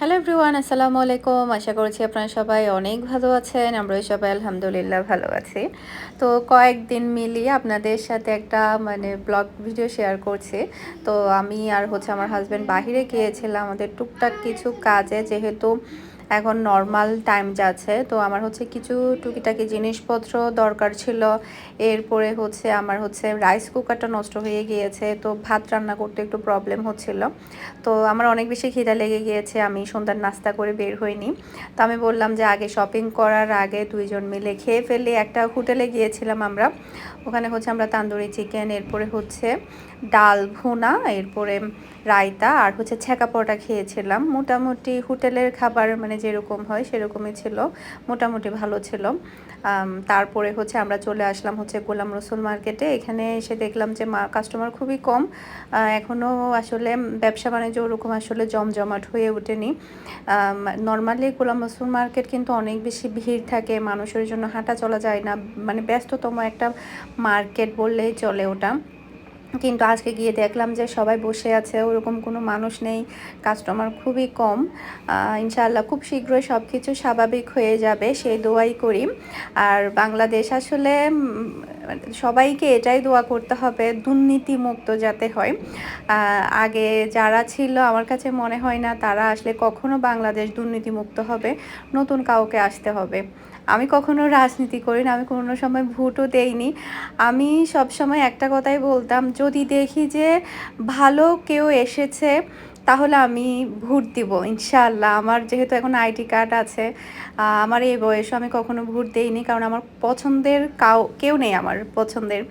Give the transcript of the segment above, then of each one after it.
Hello everyone আসসালামু আলাইকুম আশা করছি আপনারা সবাই অনেক ভালো আছেন। আমরাও সবাই আলহামদুলিল্লাহ ভালো আছি। তো কয়েকদিন মিলিয়ে আপনাদের সাথে একটা মানে ব্লগ ভিডিও শেয়ার করছি। তো আমি আর হচ্ছে আমার হাজব্যান্ড বাহিরে গিয়েছিলাম। আমাদের টুকটাক কিছু কাজে যেহেতু এখন নর্মাল টাইম যাচ্ছে তো আমার হচ্ছে কিছু টুকিটাকি জিনিসপত্র দরকার ছিল। এরপরে হচ্ছে আমার হচ্ছে রাইস কুকারটা নষ্ট হয়ে গিয়েছে, তো ভাত রান্না করতে একটু প্রবলেম হচ্ছিল। তো আমার অনেক বেশি খিদা লেগে গিয়েছে, আমি সন্ধ্যার নাস্তা করে বের হইনি। তো আমি বললাম যে আগে শপিং করার আগে দুইজন মিলে খেয়ে ফেলে। একটা হোটেলে গিয়েছিলাম আমরা, ওখানে হচ্ছে আমরা তান্দুরি চিকেন এরপরে হচ্ছে ডাল ভুনা, এরপরে রায়তা আর হচ্ছে ছ্যাঁকা পরোটা খেয়েছিলাম। মোটামুটি হোটেলের খাবার মানে যেরকম হয় সেরকমই ছিল, মোটামুটি ভালো ছিল। তারপরে হচ্ছে আমরা চলে আসলাম হচ্ছে গোলাম রসুল মার্কেটে। এখানে এসে দেখলাম যে মা কাস্টমার খুবই কম। এখনও আসলে ব্যবসা বাণিজ্য ওরকম আসলে জমজমাট হয়ে ওঠেনি। নর্মালি গোলাম রসুল মার্কেট কিন্তু অনেক বেশি ভিড় থাকে, মানুষের জন্য হাঁটা চলা যায় না। মানে ব্যস্ততম একটা মার্কেট বললেই চলে ওটা। কিন্তু আজকে গিয়ে দেখলাম যে সবাই বসে আছে, ওরকম কোনো মানুষ নেই কাস্টমার খুবই কম। ইনশাআল্লাহ খুব শীঘ্রই সব কিছু স্বাভাবিক হয়ে যাবে, সেই দোয়াই করি। আর বাংলাদেশ আসলে সবাইকে এটাই দোয়া করতে হবে দুর্নীতি মুক্ত যাতে হয়। আগে যারা ছিল, আমার কাছে মনে হয় না, তারা আসলে কখনো বাংলাদেশ দুর্নীতি মুক্ত হবে, নতুন কাউকে আসতে হবে। আমি কখনো রাজনীতি করি না, আমি কোনো সময় ভোটও দেইনি। আমি সব সময় একটা কথাই বলতাম, যদি দেখি যে ভালো কেউ এসেছে তাহলে আমি ভোট দিব, ইনশাআল্লাহ। আমার যেহেতু এখন আইডি কার্ড আছে আমার এই বয়সে আমি কখনো ভোট দেইনি কারণ আমার পছন্দের কাউ, কেউ নেই আমার পছন্দের।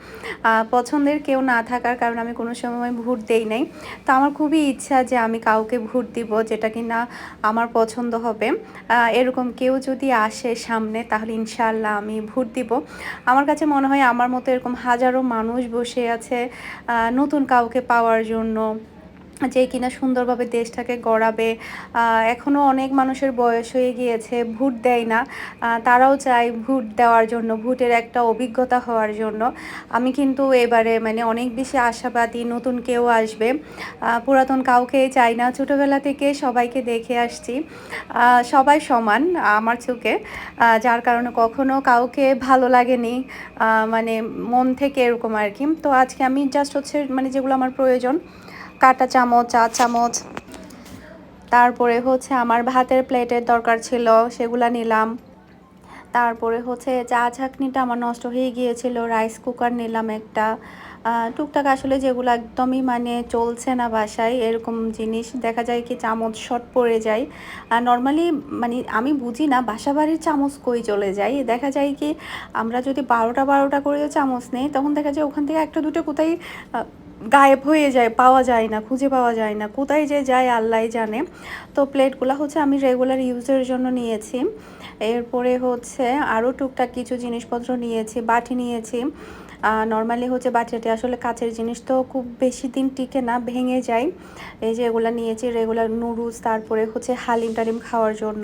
পছন্দের কেউ না থাকার কারণে আমি কোনো সময় ভোট দেই নাই। তো আমার খুবই ইচ্ছা যে আমি কাউকে ভোট দিব যেটা কি না আমার পছন্দ হবে। এরকম কেউ যদি আসে সামনে তাহলে ইনশাআল্লাহ আমি ভোট দিব। আমার কাছে মনে হয় আমার মতো এরকম হাজারো মানুষ বসে আছে নতুন কাউকে পাওয়ার জন্য। যে কিনা সুন্দরভাবে দেশটাকে গড়াবে এখনও অনেক মানুষের বয়স হয়ে গিয়েছে, ভোট দেয় না তারাও চায় ভোট দেওয়ার জন্য, ভোটের একটা অভিজ্ঞতা হওয়ার জন্য। আমি কিন্তু এবারে মানে অনেক বেশি আশাবাদী নতুন কেউ আসবে পুরাতন কাউকে চাই না। ছোটোবেলা থেকে সবাইকে দেখে আসছি সবাই সমান আমার চোখে যার কারণে কখনো কাউকে ভালো লাগেনি মানে মন থেকে এরকম আর কি। তো আজকে আমি জাস্ট হচ্ছে মানে যেগুলো আমার প্রয়োজন কাটা চামচ, চা চামচ। তারপরে হচ্ছে আমার ভাতের প্লেটের দরকার ছিল, সেগুলা নিলাম। তারপরে হচ্ছে চা ছাকনিটা আমার নষ্ট হয়ে গিয়েছিল রাইস কুকার নিলাম একটা। টুকটাক আসলে যেগুলো একদমই মানে চলছে না বাসায়, এরকম জিনিস দেখা যায় কি চামচ শর্ট পড়ে যায়। আর নর্মালি মানে আমি বুঝি না বাসা বাড়ির চামচ কই চলে যায়। দেখা যায় কি আমরা যদি বারোটা বারোটা করে চামচ নেই, তখন দেখা যায় ওখান থেকে একটা দুটো কোথায় গায়েব হয়ে যায়, পাওয়া যায় না, খুঁজে পাওয়া যায় না, কোথায় যে যায় আল্লাহ জানে। তো প্লেটগুলো হচ্ছে আমি রেগুলার ইউজের জন্য নিয়েছি। এরপরে হচ্ছে আরও টুকটাক কিছু জিনিসপত্র নিয়েছি, বাটি নিয়েছি। নর্মালি হচ্ছে বাটিতে আসলে কাচের জিনিস তো খুব বেশি দিন টিকে না, ভেঙে যায়। এই যে এগুলো নিয়েছি রেগুলার নুডলস তারপরে হচ্ছে হালিম টালিম খাওয়ার জন্য।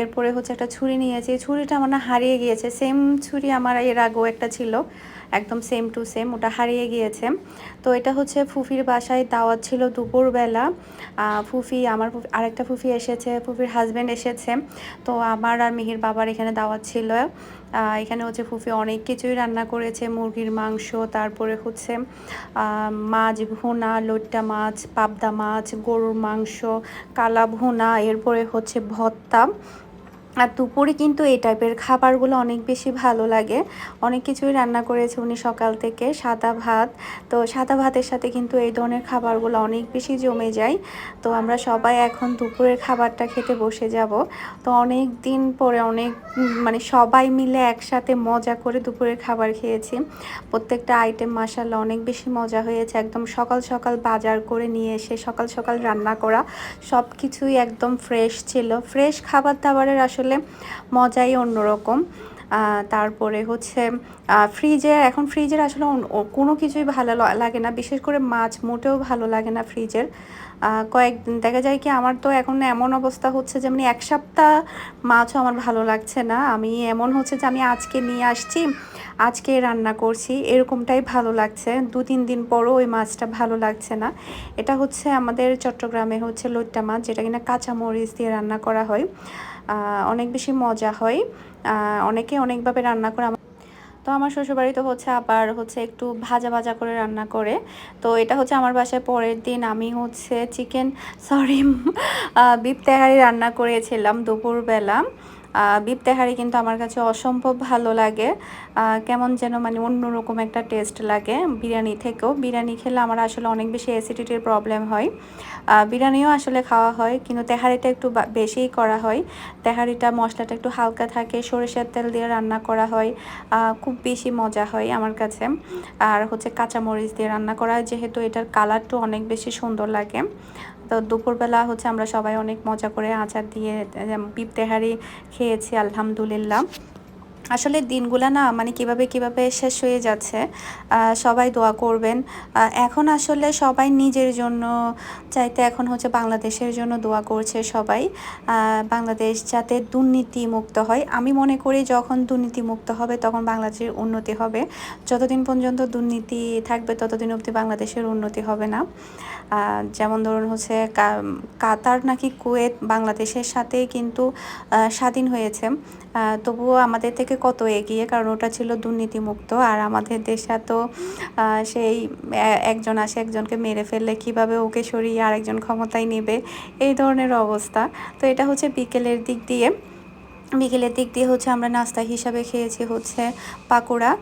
এরপরে হচ্ছে একটা ছুরি নিয়েছি, ছুরিটা আমার না হারিয়ে গিয়েছে। সেম ছুরি আমার এর আগেও একটা ছিল। একদম সেম টু সেম ওটা হারিয়ে গিয়েছে। তো এটা হচ্ছে ফুফির বাসায় দাওয়াত ছিল দুপুরবেলা। ফুফি, আমার আরেকটা ফুফি এসেছে, ফুফির হাজব্যান্ড এসেছে। তো আমার আর মিহির বাবার এখানে দাওয়াত ছিল। এখানে হচ্ছে ফুফি অনেক কিছুই রান্না করেছে, মুরগির মাংস, তারপরে হচ্ছে মাছ, ভুনা লোট্টা মাছ, পাবদা মাছ, গরুর মাংস, কালা ভুনা, এরপরে হচ্ছে ভত্তা আর দুপুরে কিন্তু এই টাইপের খাবারগুলো অনেক বেশি ভালো লাগে। অনেক কিছুই রান্না করেছে উনি সকাল থেকে, সাদা ভাত। তো সাদা ভাতের সাথে কিন্তু এই ধরনের খাবারগুলো অনেক বেশি জমে যায়। তো আমরা সবাই এখন দুপুরের খাবারটা খেতে বসে যাব। তো অনেক দিন পরে অনেক মানে সবাই মিলে একসাথে মজা করে দুপুরের খাবার খেয়েছি। প্রত্যেকটা আইটেম মাসাল্লাহ অনেক বেশি মজা হয়েছে। একদম সকাল সকাল বাজার করে নিয়ে এসে সকাল সকাল রান্না করা সব কিছুই একদম ফ্রেশ ছিল। ফ্রেশ খাবার দাবারের আসলে আসলে মজাই অন্যরকম। তারপরে হচ্ছে ফ্রিজে এখন ফ্রিজের আসলে কোনো কিছুই ভালো লাগে না। বিশেষ করে মাছ মোটেও ভালো লাগে না ফ্রিজের কয়েকদিন, দেখা যায় কি আমার তো এখন এমন অবস্থা হচ্ছে যে মানে এক সপ্তাহ মাছও আমার ভালো লাগছে না। আমি এমন হচ্ছে যে, আমি আজকে নিয়ে আসছি, আজকে রান্না করছি, এরকমটাই ভালো লাগছে। দু, তিন দিন পরও ওই মাছটা ভালো লাগছে না। এটা হচ্ছে আমাদের চট্টগ্রামে হচ্ছে লইট্টা মাছ, যেটা কিনা কাঁচামরিচ দিয়ে রান্না করা হয়। অনেক বেশি মজা হয়। অনেকে অনেকভাবে রান্না করে তো আমার শ্বশুরবাড়ি তো হচ্ছে আবার হচ্ছে একটু ভাজা ভাজা করে রান্না করে। তো এটা হচ্ছে আমার বাসায় পরের দিন আমি হচ্ছে চিকেন সরি বিপ তেহারি রান্না করেছিলাম দুপুরবেলা। বিপ তেহারি কিন্তু আমার কাছে অসম্ভব ভালো লাগে। কেমন যেন মানে অন্যরকম একটা টেস্ট লাগে বিরিয়ানি থেকেও। বিরিয়ানি খেলে আমার আসলে অনেক বেশি অ্যাসিডিটির প্রবলেম হয়। বিরিয়ানিও আসলে খাওয়া হয়, কিন্তু তেহারিটা একটু বেশিই করা হয়। তেহারিটা মশলাটা একটু হালকা থাকে, সরিষার তেল দিয়ে রান্না করা হয়। খুব বেশি মজা হয় আমার কাছে। আর হচ্ছে কাঁচামরিচ দিয়ে রান্না করা যেহেতু এটার কালারটা অনেক বেশি সুন্দর লাগে। তো দুপুরবেলা হচ্ছে আমরা সবাই অনেক মজা করে আচার দিয়ে বিপ তেহারি খেয়েছি, আলহামদুলিল্লাহ। আসলে দিনগুলা না মানে কীভাবে কীভাবে শেষ হয়ে যাচ্ছে সবাই দোয়া করবেন। এখন আসলে সবাই নিজের জন্য, চাইতে এখন হচ্ছে বাংলাদেশের জন্য দোয়া করছে সবাই। বাংলাদেশ যাতে দুর্নীতি মুক্ত হয়। আমি মনে করি যখন দুর্নীতি মুক্ত হবে তখন বাংলাদেশের উন্নতি হবে। যতদিন পর্যন্ত দুর্নীতি থাকবে ততদিন অবধি বাংলাদেশের উন্নতি হবে না। যেমন ধরুন হচ্ছে কাতার নাকি কুয়েত বাংলাদেশের সাথে কিন্তু স্বাধীন হয়েছে। তবুও আমাদের থেকে কত এগিয়ে? কারণ ওটা ছিল দুর্নীতিমুক্ত। আর আমাদের দেশে তো সেই একজন আসে, একজনকে মেরে ফেললে কীভাবে ওকে সরিয়ে আরেকজন ক্ষমতায় নেবে? এই ধরনের অবস্থা। তো এটা হচ্ছে বিকেলের দিক দিয়ে। বিকেলের দিক দিয়ে হচ্ছে আমরা নাস্তা হিসাবে খেয়েছি হচ্ছে পাকোড়া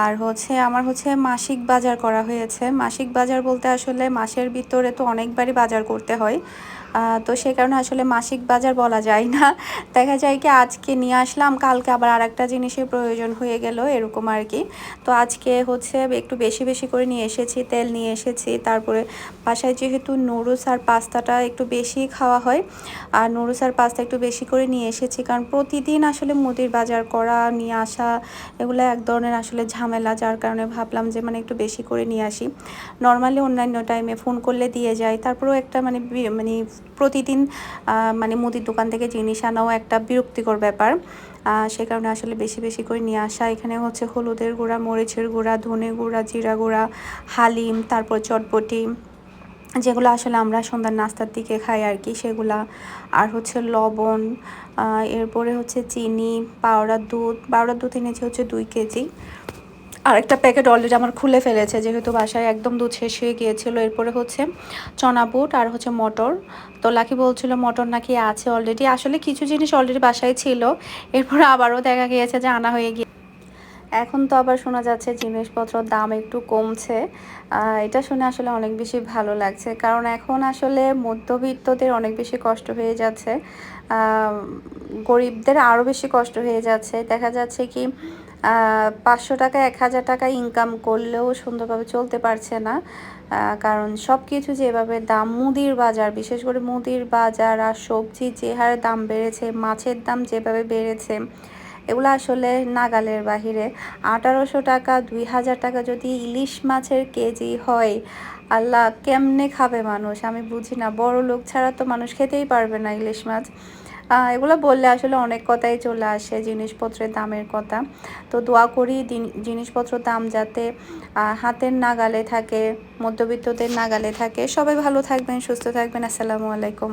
আর হচ্ছে আমার হচ্ছে মাসিক বাজার করা হয়েছে। মাসিক বাজার বলতে আসলে মাসের ভিতরে তো অনেকবারই বাজার করতে হয়। তো সে কারণে আসলে মাসিক বাজার বলা যায় না। দেখা যায় কি আজকে নিয়ে আসলাম, কালকে আবার আর একটা জিনিসের প্রয়োজন হয়ে গেল, এরকম আর কি। তো আজকে হচ্ছে একটু বেশি বেশি করে নিয়ে এসেছি, তেল নিয়ে এসেছি। তারপরে বাসায় যেহেতু নুডলস আর পাস্তাটা একটু বেশি খাওয়া হয়, আর নুডলস আর পাস্তা একটু বেশি করে নিয়ে এসেছি, কারণ প্রতিদিন আসলে মুদির বাজার করা, নিয়ে আসা, এগুলো এক ধরনের আসলে ঝামেলা, যার কারণে ভাবলাম যে মানে একটু বেশি করে নিয়ে আসি। নর্মালি অন্যান্য টাইমে ফোন করলে দিয়ে যায়, তারপরেও একটা মানে মানে প্রতিদিন মানে মুদির দোকান থেকে জিনিস আনাও একটা বিরক্তিকর ব্যাপার। সে কারণে আসলে বেশি বেশি করে নিয়ে আসা। এখানে হচ্ছে হলুদের গুঁড়া, মরিচের গুঁড়া, ধনে গুঁড়া, জিরা গুঁড়া, হালিম, তারপর চটপটি। যেগুলো আসলে আমরা সন্ধ্যার নাস্তার দিকে খাই আর কি সেগুলা। আর হচ্ছে লবণ এরপরে হচ্ছে চিনি পাউডার দুধ। পাউডার দুধ এনেছি হচ্ছে দুই কেজি। আর একটা প্যাকেট অলরেডি আমার খুলে ফেলেছে, যেহেতু বাসায় একদম দুধ শেষ হয়ে গিয়েছিল। এরপরে হচ্ছে চনা বুট আর হচ্ছে মটর। তো লাকি বলছিল, মটর নাকি আছে অলরেডি আসলে কিছু জিনিস অলরেডি বাসায় ছিল। এরপরে আবারও দেখা গিয়েছে যে আনা হয়ে গিয়ে এখন তো আবার শোনা যাচ্ছে জিনিসপত্রের দাম একটু কমছে। এটা শুনে আসলে অনেক বেশি ভালো লাগছে। কারণ এখন আসলে মধ্যবিত্তদের অনেক বেশি কষ্ট হয়ে যাচ্ছে। গরিবদের আরও বেশি কষ্ট হয়ে যাচ্ছে। দেখা যাচ্ছে কি পাঁচশো টাকা, এক হাজার টাকা ইনকাম করলেও সুন্দরভাবে চলতে পারছে না। কারণ সব কিছু যেভাবে দাম, মুদির বাজার, বিশেষ করে মুদির বাজার আর সবজি যে হারে দাম বেড়েছে, মাছের দাম যেভাবে বেড়েছে, এগুলো আসলে নাগালের বাহিরে। আঠারোশো টাকা, দুই হাজার টাকা যদি ইলিশ মাছের কেজি হয়, আল্লাহ কেমনে খাবে মানুষ? আমি বুঝি না বড় লোক ছাড়া তো মানুষ খেতেই পারবে না ইলিশ মাছ। এগুলো বললে আসলে অনেক কথাই চলে আসে জিনিসপত্রের দামের কথা। তো দোয়া করি জিনিসপত্র দাম যাতে হাতের নাগালে থাকে, মধ্যবিত্তদের নাগালে থাকে। সবাই ভালো থাকবেন, সুস্থ থাকবেন। আসসালামু আলাইকুম।